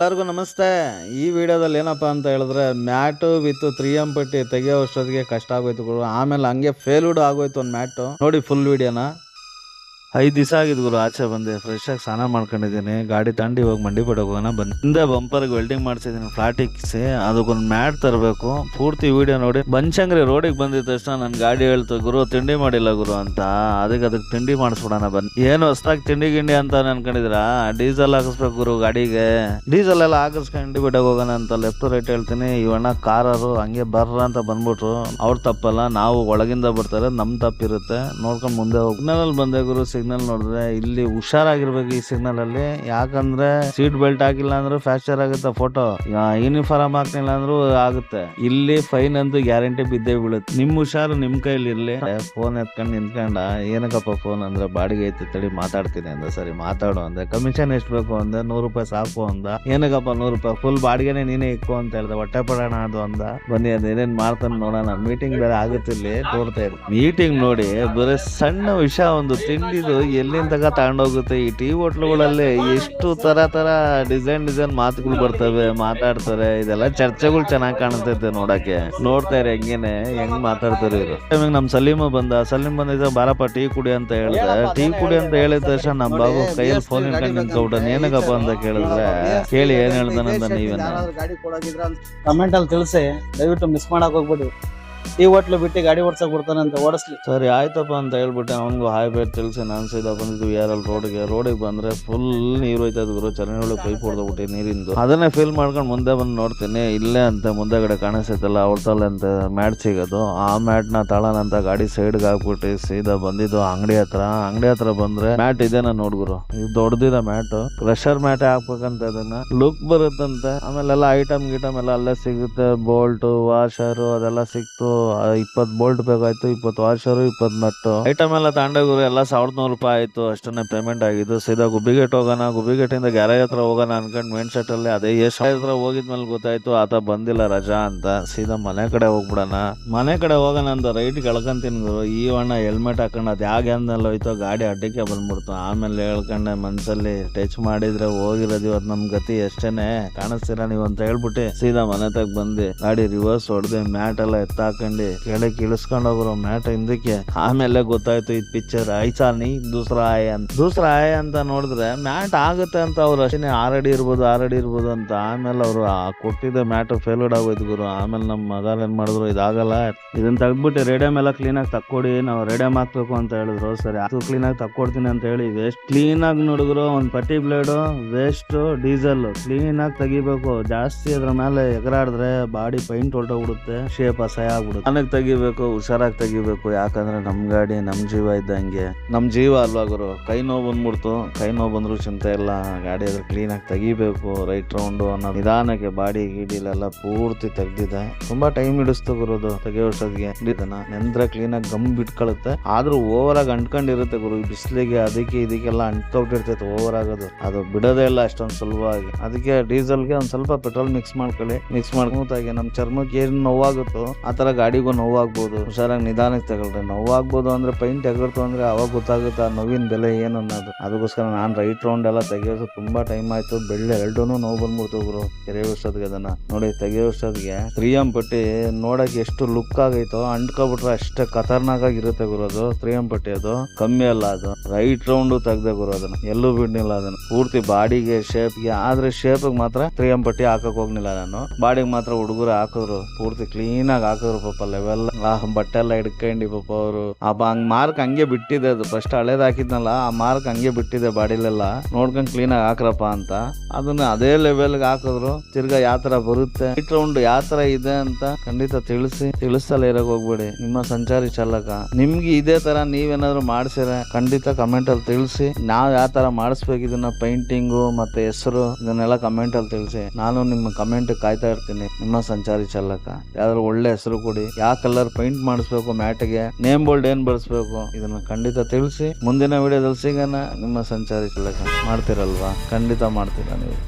ಎಲ್ಲರಿಗೂ ನಮಸ್ತೆ. ಈ ವಿಡಿಯೋದಲ್ಲಿ ಏನಪ್ಪ ಅಂತ ಹೇಳಿದ್ರೆ, ಮ್ಯಾಟು ವಿತ್ ತ್ರೀ ಎಂ ಪಟ್ಟಿ ತೆಗಿಯೋ ಅಷ್ಟೊತ್ತಿಗೆ ಕಷ್ಟ ಆಗೋಯ್ತು ಆಮೇಲೆ ಹಂಗೆ ಫೇಲ್ಡ್ ಆಗೋಯ್ತು ಒಂದು ಮ್ಯಾಟು. ನೋಡಿ ಫುಲ್ ವಿಡಿಯೋನ ಐದು ದಿವಸ ಆಗಿದ್ ಗುರು, ಆಚೆ ಬಂದೆ. ಫ್ರೆಶ್ ಆಗಿ ಸ್ನಾನ ಮಾಡ್ಕೊಂಡಿದ್ದೀನಿ. ಗಾಡಿ ತಂಡಿ ಹೋಗಿ ಮಂಡಿ ಪಡೆ ಹೋಗೋಣ ಬಂದು. ಹಿಂದೆ ಬಂಪರ್ಗೆ ವೆಲ್ಡಿಂಗ್ ಮಾಡ್ಸಿದ್ದೀನಿ ಫ್ಲಾಟ್ ಇಕ್ಕಿಸಿ. ಅದಕ್ಕೊಂದು ಮ್ಯಾಟ್ ತರಬೇಕು. ಪೂರ್ತಿ ವಿಡಿಯೋ ನೋಡಿ. ಬಂಚಂಗ್ರಿ ರೋಡಿಗೆ ಬಂದಿದ್ದ ತಕ್ಷಣ ನನ್ನ ಗಾಡಿ ಹೇಳ್ತು, ಗುರು, ತಿಂಡಿ ಮಾಡಿಲ್ಲ ಗುರು ಅಂತ. ಅದಕ್ಕೆ ಅದಕ್ಕೆ ತಿಂಡಿ ಮಾಡಿಸ್ಬಿಡೋಣ ಬನ್ನಿ. ಏನು ಹೊಸ್ದಾಗಿ ತಿಂಡಿ ಗಿಂಡಿ ಅಂತ ಅನ್ಕೊಂಡಿದ್ರ ಡೀಸೆಲ್ ಹಾಕಿಸ್ಬೇಕು ಗುರು ಗಾಡಿಗೆ. ಡೀಸೆಲ್ ಎಲ್ಲ ಹಾಕಿಸ್ಕೊಂಡು ಬಿಡೋಕೆ ಹೋಗೋಣ ಅಂತ ಲೆಫ್ಟ್ ರೈಟ್ ಹೇಳ್ತೀನಿ. ಇವಣ್ಣ ಕಾರರು ಹಂಗೆ ಬರ್ರ ಅಂತ ಬಂದ್ಬಿಟ್ರು. ಅವ್ರ ತಪ್ಪಲ್ಲ, ನಾವು ಒಳಗಿಂದ ಬರ್ತಾರೆ, ನಮ್ ತಪ್ಪಿರುತ್ತೆ. ನೋಡ್ಕೊಂಡು ಮುಂದೆ ಹೋಗಿ ಬಂದೆ ಗುರು ಸಿಗ್ನಲ್ ನೋಡಿದ್ರೆ ಇಲ್ಲಿ ಹುಷಾರಾಗಿರ್ಬೇಕು ಈ ಸಿಗ್ನಲ್ ಅಲ್ಲಿ. ಯಾಕಂದ್ರೆ ಸೀಟ್ ಬೆಲ್ಟ್ ಹಾಕಿಲ್ಲ ಅಂದ್ರೆ ಫ್ಯಾಕ್ಚರ್ ಆಗುತ್ತೆ ಫೋಟೋ ಯೂನಿಫಾರ್ಮ್ ಹಾಕ್ಲಿಲ್ಲ ಅಂದ್ರೂ ಆಗುತ್ತೆ. ಇಲ್ಲಿ ಫೈನ್ ಅಂತೂ ಗ್ಯಾರಂಟಿ ಬಿದ್ದೇ ಬೀಳುತ್ತೆ. ನಿಮ್ ಹುಷಾರು ನಿಮ್ ಕೈಲಿ ಇರ್ಲಿ. ಫೋನ್ ಎತ್ಕೊಂಡು ನಿಂತ್ಕೊಂಡ, ಏನಕ್ಕಪ್ಪ ಫೋನ್ ಅಂದ್ರೆ ಬಾಡಿಗೆ ಐತಿ ತಡಿ ಮಾತಾಡ್ತೀನಿ ಅಂದ. ಸರಿ, ಮಾತಾಡು ಅಂದೆ. ಕಮಿಷನ್ ಎಷ್ಟು ಬೇಕು ಅಂದ? ನೂರು ರೂಪಾಯಿ ಸಾಕು ಅಂದ. ಏನಕ್ಕಪ್ಪ ನೂರು ರೂಪಾಯಿ? ಫುಲ್ ಬಾಡಿಗೆನೆ ನೀನೇ ಇಕ್ಕು ಅಂತ ಹೇಳ್ದೆ. ಹೊಟ್ಟೆ ಪಡೋಣ ಅದು ಅಂದ. ಬನ್ನಿ ಅದೇನೇನ್ ಮಾಡ್ತಾನೆ ನೋಡೋಣ. ಮೀಟಿಂಗ್ ಬೇರೆ ಆಗುತ್ತಿಲ್ಲಿ ತೋರ್ತಾ ಇರ್ ಮೀಟಿಂಗ್ ನೋಡಿ ಬರೀ ಸಣ್ಣ ವಿಷಯ ಒಂದು ತಿಂಡಿದು ಎಲ್ಲಿಂದ ತಗ ತಗೊಂಡೋಗುತ್ತೆ? ಈ ಟೀ ಹೋಟ್ಲುಗಳಲ್ಲಿ ಎಷ್ಟು ತರ ತರ ಡಿಸೈನ್ ಡಿಸೈನ್ ಮಾತುಗಳು ಬರ್ತವೆ, ಮಾತಾಡ್ತಾರೆ. ಇದೆಲ್ಲ ಚರ್ಚೆಗಳು ಚೆನ್ನಾಗಿ ಕಾಣ್ತೈತೆ ನೋಡಕ್ಕೆ. ನೋಡ್ತಾ ಇರ, ಹೆಂಗೇನೆ ಹೆಂಗ್ ಮಾತಾಡ್ತಾರೆ ಇವರು. ನಮ್ ಸಲೀಮ ಬಂದ, ಸಲೀಮ್ ಬಂದಿದ್ದ ಬಾರಪ್ಪ ಟೀ ಕುಡಿ ಅಂತ ಹೇಳಿದ ಟೀ ಕುಡಿ ಅಂತ ಹೇಳಿದ ತಕ್ಷಣ ನಮ್ ಬಾಬು ಕೈಯಲ್ಲಿ ಫೋನ್ ಇಟ್ಕೊಂಡು ನಿಂತ್ಕೊಬಿಟ್ಟ ಅಂತ ಕೇಳಿದ್ರೆ, ಕೇಳಿ, ಏನ್ ಹೇಳ್ತಾನಂತ ನೀವೇನ? ಕಮೆಂಟ್ ಅಲ್ಲಿ ತಿಳಿಸಿ, ದಯವಿಟ್ಟು ಮಿಸ್ ಮಾಡಕ್ ಹೋಗ್ಬೇಡಿ. ಈ ಹೋಟ್ಲು ಬಿಟ್ಟು ಗಾಡಿ ಓಡ್ಸಕ್ ಬಿಡ್ತಾನೆ ಅಂತ ಓಡಿಸ್ಲಿ. ಸರಿ, ಆಯ್ತಪ್ಪ ಅಂತ ಹೇಳ್ಬಿಟ್ಟೆ. ಅವನಿಗೂ ಹಾಯ್ ಬೇರೆ ತಿಳಿಸಿ ನಾನು ಸೀದಾ ಬಂದಿದ್ವಿ ಯಾರಲ್ಲಿ ರೋಡ್ಗೆ ರೋಡಿಗೆ ಬಂದ್ರೆ ಫುಲ್ ನೀರು ಹೋಯ್ತಾ ಗುರು. ಚರಂಡಿ ಪೈಪ್ ಹೊಡೆದ್ಬಿಟ್ಟು ನೀರಿಂದು. ಅದನ್ನೇ ಫೀಲ್ ಮಾಡ್ಕೊಂಡು ಮುಂದೆ ಬಂದು ನೋಡ್ತೀನಿ. ಇಲ್ಲೇ ಅಂತ ಮುಂದೆಗಡೆ ಕಾಣಿಸ್ತೈತಲ್ಲ ಅವ್ರ ಅಂತ ಮ್ಯಾಟ್ ಸಿಗೋದು. ಆ ಮ್ಯಾಟ್ನ ತಳನ ಅಂತ ಗಾಡಿ ಸೈಡ್ಗೆ ಹಾಕ್ಬಿಟ್ಟು ಸೀದಾ ಬಂದಿದ್ದು ಅಂಗಡಿ ಹತ್ರ. ಅಂಗಡಿ ಹತ್ರ ಬಂದ್ರೆ ಮ್ಯಾಟ್ ಇದೇನ ನೋಡ್ಗುರು ಇದು ದೊಡ್ಡದಿದೆ ಮ್ಯಾಟ್ ಪ್ರೆಷರ್ ಮ್ಯಾಟ್ ಹಾಕ್ಬೇಕಂತ ಅದನ್ನ. ಲುಕ್ ಬರುತ್ತಂತೆ. ಆಮೇಲೆ ಎಲ್ಲ ಐಟಮ್ ಗಿಟಮ್ ಎಲ್ಲ ಅಲ್ಲೇ ಸಿಗುತ್ತೆ. ಬೋಲ್ಟು ವಾಷರು ಅದೆಲ್ಲ ಸಿಕ್ತು. ಇಪ್ಪತ್ ಬೋಲ್ಟ್ ಬೇಕಾಯ್ತು, ಇಪ್ಪತ್ತು ವಾಷರು ಇಪ್ಪತ್ ನಟ್ಟು. ಐಟಮ್ ಎಲ್ಲ ತಗೊಂಡೋಗ್ರು ಎಲ್ಲ ಸಾವಿರದ ನೂರು ರೂಪಾಯಿ ಆಯ್ತು, ಅಷ್ಟನ್ನೇ ಪೇಮೆಂಟ್ ಆಗಿದ್ದು. ಸೀದಾ ಗುಬ್ಬಿಗೇಟ್ ಹೋಗೋಣ ಗುಬ್ಬಿಗೇಟ್ ಇಂದ ಗ್ಯಾರೇಜ್ ಹತ್ರ ಹೋಗೋಣ ಅನ್ಕೊಂಡ್ ಮೇನ್ ಸೆಟ್ ಅಲ್ಲಿ ಅದೇ ಎಷ್ಟು ಹತ್ರ ಹೋಗಿದ್ಮೇಲೆ ಗೊತ್ತಾಯ್ತು, ಆತ ಬಂದಿಲ್ಲ ರಜಾ ಅಂತ. ಸೀದಾ ಮನೆ ಕಡೆ ಹೋಗ್ಬಿಡೋಣ. ಮನೆ ಕಡೆ ಹೋಗೋಣ ಅಂತ ರೈಟ್ ಕಳ್ಕೊಂತೀನಿ ಗುರು. ಈ ಅಣ್ಣ ಹೆಲ್ಮೆಟ್ ಹಾಕೊಂಡು ಅದು ಯಾವ ಗ್ಯಾನ್ದಲ್ಲಿ ಹೋಯ್ತು, ಗಾಡಿ ಅಡ್ಡಕ್ಕೆ ಬಂದ್ಬಿಡ್ತು. ಆಮೇಲೆ ಹೇಳ್ಕೊಂಡೆ ಮನ್ಸಲ್ಲಿ ಟಚ್ ಮಾಡಿದ್ರೆ ಹೋಗಿರೋದು ಇವತ್ತು ನಮ್ ಗತಿ ಎಷ್ಟೇನೆ? ಕಾಣಿಸ್ತೀರಾ ನೀವು ಅಂತ ಹೇಳ್ಬಿಟ್ಟು ಸೀದಾ ಮನೆ ತಗ ಬಂದು. ಗಾಡಿ ರಿವರ್ಸ್ ಹೊಡೆದು, ಮ್ಯಾಟ್ ಎಲ್ಲ ಎತ್ತಾಕೊಂಡು ಕೆಳಕ್ಕೆ ಇಳಿಸ್ಕೊಂಡು ಹೋಗ್ರು ಮ್ಯಾಟ್ ಹಿಂದಕ್ಕೆ. ಆಮೇಲೆ ಗೊತ್ತಾಯ್ತು, ಇದು ಪಿಕ್ಚರ್ ಐಸಾ ನೀ ದೂಸರ ಆಯ ಅಂತ. ದೂಸರ ಆಯ ಅಂತ ನೋಡಿದ್ರೆ ಮ್ಯಾಟ್ ಆಗುತ್ತೆ ಅಂತ ಅವ್ರು ಅಷ್ಟೇ ಆರಡಿ ಇರ್ಬೋದು ಆರಡಿ ಇರ್ಬೋದು ಅಂತ. ಆಮೇಲೆ ಅವರು ಕೊಟ್ಟಿದ್ದ ಮ್ಯಾಟ್ ಫೇಲ್ಡ್ ಆಗೋಯ್ತು ಗುರು. ಆಮೇಲೆ ನಮ್ಮ ಮಗಾಲ್ ಏನ್ ಮಾಡಿದ್ರು, ಇದಾಗಲ್ಲ. ಇದನ್ನ ತೆಗ್ದ್ಬಿಟ್ಟು ರೇಡಿಯಮ್ ಎಲ್ಲ ಕ್ಲೀನ್ ಆಗಿ ತಕ್ಕೊಡಿ. ನಾವು ರೇಡಿಯಂ ಹಾಕ್ಬೇಕು ಅಂತ ಹೇಳಿದ್ರು. ಸರಿ, ಅದು ಕ್ಲೀನ್ ಆಗಿ ತಕ್ಕೊಡ್ತೀನಿ ಅಂತ ಹೇಳಿ ವೇಸ್ಟ್ ಕ್ಲೀನ್ ಆಗಿ ನೋಡಿದ್ರು, ಒಂದ್ ಪಟ್ಟಿ ಬ್ಲೇಡ್ ವೇಸ್ಟ್ ಡೀಸೆಲ್ ಕ್ಲೀನ್ ಆಗಿ ತೆಗಿಬೇಕು. ಜಾಸ್ತಿ ಅದ್ರ ಮೇಲೆ ಎಗರಾಡಿದ್ರೆ ಬಾಡಿ ಪೈಂಟ್ ಹೊರಟೋಗ್ಬಿಡುತ್ತೆ ಶೇಪ್ ಅಸಹ್ಯ ಆಗ್ಬಿಡುತ್ತೆ. ನನಗ್ ತೆಗಿಬೇಕು, ಹುಷಾರಾಗಿ ತೆಗಿಬೇಕು, ಯಾಕಂದ್ರೆ ನಮ್ ಗಾಡಿ ನಮ್ ಜೀವ ಇದ್ದಂಗೆ. ನಮ್ ಜೀವ ಅಲ್ವಾ ಗುರು? ಕೈ ನೋವು ಬಂದ್ಬಿಡ್ತು. ಕೈ ನೋವು ಬಂದ್ರು ಚಿಂತೆ ಇಲ್ಲ. ಗಾಡಿ ಅದ್ರ ಕ್ಲೀನ್ ಆಗಿ ತೆಗಿಬೇಕು ರೈಟ್ ರೌಂಡ್ ಅನ್ನೋ ನಿಧಾನಕ್ಕೆ ಬಾಡಿ ಗೀಡಿಲೆಲ್ಲ ಪೂರ್ತಿ ತೆಗ್ದಿದೆ. ತುಂಬಾ ಟೈಮ್ ಹಿಡಿಸ್ತು ಗುರುದು ತೆಗಿಯೋಷ್ಟೊತ್ತಿಗೆ ನೆಂದ್ರೆ ಕ್ಲೀನ್ ಆಗಿ ಗಮ್ ಬಿಟ್ಕೊಳುತ್ತೆ. ಆದ್ರೂ ಓವರ್ ಆಗಿ ಅಂಟ್ಕೊಂಡಿರುತ್ತೆ ಗುರು ಬಿಸಿಲಿಗೆ ಅದಕ್ಕೆ ಇದಕ್ಕೆಲ್ಲ ಅಂಟ್ಕೊಬಿಟ್ಟಿರ್ತೈತೆ ಓವರ್ ಆಗೋದು. ಅದು ಬಿಡೋದೇ ಇಲ್ಲ ಅಷ್ಟೊಂದು ಸುಲಭವಾಗಿ. ಅದಕ್ಕೆ ಡೀಸೆಲ್ಗೆ ಒಂದ್ ಸ್ವಲ್ಪ ಪೆಟ್ರೋಲ್ ಮಿಕ್ಸ್ ಮಾಡ್ಕೊಳ್ಳಿ. ಮಿಕ್ಸ್ ಮಾಡ್ಕೊಂತಾಗಿ ನಮ್ ಚರ್ಮಕ್ಕೆ ಏನ್ ನೋವಾಗುತ್ತೋ, ಆ ತರ ಗಾಡಿಗೂ ನೋವಾಗ್ಬೋದು, ಹುಷಾರಾಗಿ ನಿಧಾನಕ್ಕೆ ತಗೊಳ್ರಿ. ನೋವಾಗ್ಬೋದು ಅಂದ್ರೆ ಪೈಂಟ್ ಎಗರ್ತು ಅಂದ್ರೆ ಅವಾಗ ಗೊತ್ತಾಗುತ್ತೆ ಆ ನೋವಿನ ಬೆಲೆ ಏನು ಅನ್ನೋದು. ಅದಕ್ಕೋಸ್ಕರ ನಾನು ರೈಟ್ ರೌಂಡ್ ಎಲ್ಲ ತೆಗಿಯೋದು ತುಂಬಾ ಟೈಮ್ ಆಯ್ತು. ಬೆಳ್ಳೆ ಎರಡೂ ನೋವು ಬಂದ್ಬಿಡ್ತು ಗುರು ವರ್ಷದ್ಗೆ ಅದನ್ನ. ನೋಡಿ ತೆಗಿಯೋಷ್ಟೊತ್ತಿಗೆ ತ್ರೀ ಎಂ ಪಟ್ಟಿ ನೋಡಕ್ ಎಷ್ಟು ಲುಕ್ ಆಗೈತೋ, ಅಂಟ್ಕೊಬಿಟ್ರೆ ಅಷ್ಟೇ ಖತರ್ನಾಕ್ ಆಗಿರುತ್ತೆ ಗುರು ಅದು. ತ್ರೀ ಎಂ ಪಟ್ಟಿ ಅದು. ಕಮ್ಮಿ ಅಲ್ಲ ಅದು. ರೈಟ್ ರೌಂಡ್ ತೆಗ್ದೆ ಗುರು ಅದನ್ನ. ಎಲ್ಲೂ ಬಿಡ್ನಿಲ್ಲ ಅದನ್ನ. ಪೂರ್ತಿ ಬಾಡಿಗೆ ಶೇಪ್ಗೆ ಆದ್ರೆ ಶೇಪ್ ಮಾತ್ರ ತ್ರೀ ಎಂ ಪಟ್ಟಿ ಹಾಕಕ್ ಹೋಗ್ಲಿಲ್ಲ ನಾನು. ಬಾಡಿಗೆ ಮಾತ್ರ ಹುಡುಗರು ಹಾಕಿದ್ರು. ಪೂರ್ತಿ ಕ್ಲೀನ್ ಆಗಿ ಹಾಕಿದ್ರು ಪಾಪ ಲೆವೆಲ್ ಬಟ್ಟೆ ಎಲ್ಲ ಹಿಡ್ಕೊಂಡು ಪಾಪ ಅವರು. ಆ ಹಂಗ್ ಮಾರ್ಕ್ ಹಂಗೆ ಬಿಟ್ಟಿದೆ ಅದು. ಫಸ್ಟ್ ಹಳೇದ್ ಹಾಕಿದ್ನಲ್ಲ, ಆ ಮಾರ್ಕ್ ಹಂಗೆ ಬಿಟ್ಟಿದೆ ಬಾಡಿಲೆಲ್ಲ. ನೋಡ್ಕೊಂಡ್ ಕ್ಲೀನ್ ಆಗಿ ಹಾಕ್ರಪ್ಪ ಅಂತ. ಅದನ್ನ ಅದೇ ಲೆವೆಲ್ ಹಾಕಿದ್ರು. ತಿರ್ಗಾ ಯಾವ ಬರುತ್ತೆ? ರೈಟ್ ರೌಂಡ್ ಯಾವ ಇದೆ ಅಂತ ಖಂಡಿತ ತಿಳಿಸಿ. ತಿಳಿಸಲ್ಲ ಇರಕ್ ಹೋಗ್ಬೇಡಿ. ನಿಮ್ಮ ಸಂಚಾರಿ ಚಾಲಕ. ನಿಮ್ಗೆ ಇದೇ ತರ ನೀವೇನಾದ್ರು ಮಾಡ್ಸಿರ ಖಂಡಿತ ಕಮೆಂಟ್ ಅಲ್ಲಿ ತಿಳಿಸಿ. ನಾವ್ ಯಾವ ತರ ಮಾಡಿಸ್ಬೇಕು ಇದನ್ನ ಪೇಂಟಿಂಗ್ ಮತ್ತೆ ಹೆಸರು, ಇದನ್ನೆಲ್ಲ ಕಮೆಂಟ್ ಅಲ್ಲಿ ತಿಳಿಸಿ. ನಾನು ನಿಮ್ಮ ಕಮೆಂಟ್ ಕಾಯ್ತಾ ಇರ್ತೀನಿ. ನಿಮ್ಮ ಸಂಚಾರಿ ಚಾಲಕ. ಯಾವ್ದಾದ್ರು ಒಳ್ಳೆ ಹೆಸರು ಕೊಡಿ. ಯಾವ ಕಲರ್ ಪೈಂಟ್ ಮಾಡಿಸ್ಬೇಕು ಮ್ಯಾಟ್ಗೆ ನೇಮ್ ಬೋಲ್ಡ್ ಏನ್ ಬಳಸ್ಬೇಕು, ಇದನ್ನ ಖಂಡಿತ ತಿಳಿಸಿ. ಮುಂದಿನ ವಿಡಿಯೋದಲ್ಲಿ ಸಿಗೋಣ. ನಿಮ್ಮ ಸಂಚಾರಿ ಚಾಲಕ ಮಾಡ್ತಿರಲ್ವಾ? ಖಂಡಿತ ಮಾಡ್ತೀರಾ ನೀವು.